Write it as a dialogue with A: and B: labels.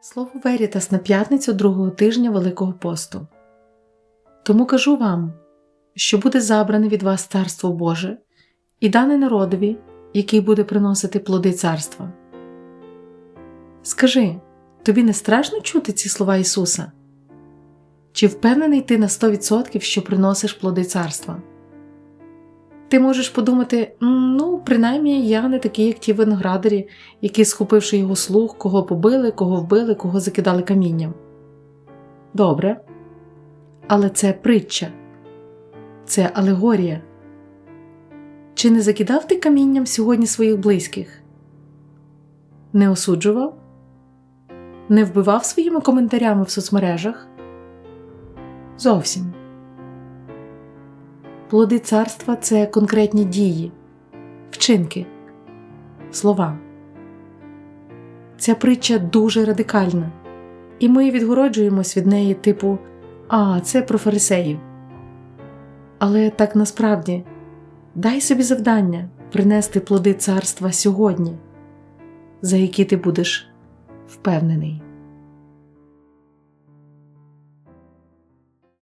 A: Слово Верітас на п'ятницю другого тижня Великого посту. Тому кажу вам, що буде забране від вас царство Боже і дане народові, який буде приносити плоди царства. Скажи, тобі не страшно чути ці слова Ісуса? Чи впевнений ти на 100%, що приносиш плоди царства? Ти можеш подумати, ну, принаймні, я не такий, як ті виноградарі, які, схопивши його слух, кого побили, кого вбили, кого закидали камінням. Добре. Але це притча, це алегорія. Чи не закидав ти камінням сьогодні своїх близьких? Не осуджував? Не вбивав своїми коментарями в соцмережах? Зовсім. Плоди царства це конкретні дії, вчинки, слова. Ця притча дуже радикальна, і ми відгороджуємось від неї, типу А, це про фарисеїв. Але так насправді дай собі завдання принести плоди царства сьогодні, за які ти будеш впевнений.